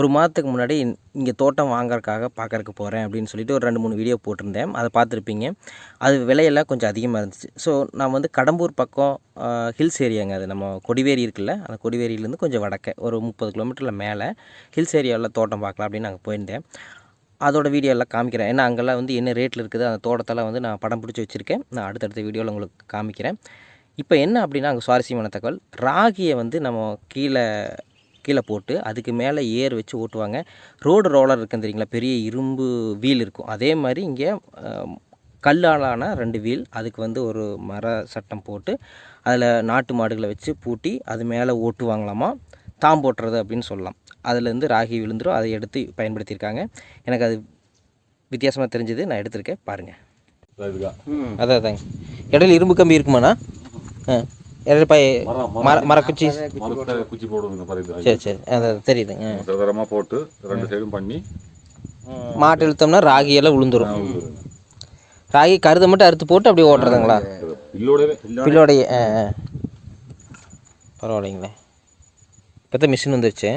ஒரு மாதத்துக்கு முன்னாடி இங்கே தோட்டம் வாங்கறதுக்காக பார்க்கறக்கு போகிறேன் அப்படின்னு சொல்லிட்டு ஒரு ரெண்டு மூணு வீடியோ போட்டிருந்தேன். அதை பார்த்துருப்பீங்க. அது விலையெல்லாம் கொஞ்சம் அதிகமாக இருந்துச்சு. ஸோ நான் வந்து கடம்பூர் பக்கம் ஹில்ஸ் ஏரியாங்க அது. நம்ம கொடிவேரி இருக்குல்ல அந்த கொடிவேரியிலேருந்து கொஞ்சம் வடக்க ஒரு முப்பது கிலோமீட்டரில் மேலே ஹில்ஸ் ஏரியாவில் தோட்டம் பார்க்கலாம் அப்படின்னு நாங்கள் போயிருந்தேன். அதோட வீடியோ எல்லாம் காமிக்கிறேன். ஏன்னா அங்கெல்லாம் வந்து என்ன ரேட்டில் இருக்குது அந்த தோட்டத்தெல்லாம் வந்து நான் படம் பிடிச்சி வச்சுருக்கேன். நான் அடுத்தடுத்த வீடியோவில் உங்களுக்கு காமிக்கிறேன். இப்போ என்ன அப்படின்னா அங்கே சுவாரஸ்யமான தகவல். ராகியை வந்து நம்ம கீழே கீழே போட்டு அதுக்கு மேலே ஏர் வச்சு ஓட்டுவாங்க. ரோடு ரோலர் இருக்குன்னு தெரியுங்களா? பெரிய இரும்பு வீல் இருக்கும். அதே மாதிரி இங்கே கல்லாலான ரெண்டு வீல். அதுக்கு வந்து ஒரு மர சட்டம் போட்டு அதில் நாட்டு மாடுகளை வச்சு பூட்டி அது மேலே ஓட்டுவாங்களாமா? தாம் போட்டுறது அப்படின்னு சொல்லலாம். அதுலேருந்து ராகி விழுந்துரும். அதை எடுத்து பயன்படுத்தியிருக்காங்க. எனக்கு அது வித்தியாசமாக தெரிஞ்சது. நான் எடுத்திருக்கேன். பாருங்கள் அதான் அதாங்க. இடையில இரும்பு கம்பி இருக்குமாண்ணா? ஆ. மர மரக்குச்சி. குச்சி போடுவீங்க சரி சரி. அதான் தெரியுதுங்க ஆ. சதுரமாக போட்டு ரெண்டு சைடும் பண்ணி மாட்டு இழுத்தோம்னா ராகி எல்லாம் விழுந்துரும் ராகி கருதை மட்டும் அறுத்து போட்டு அப்படியே ஓட்டுறதுங்களா? பில்லோடைய. பரவாயில்லைங்களே. இப்போ தான் மிஷின் வந்துருச்சு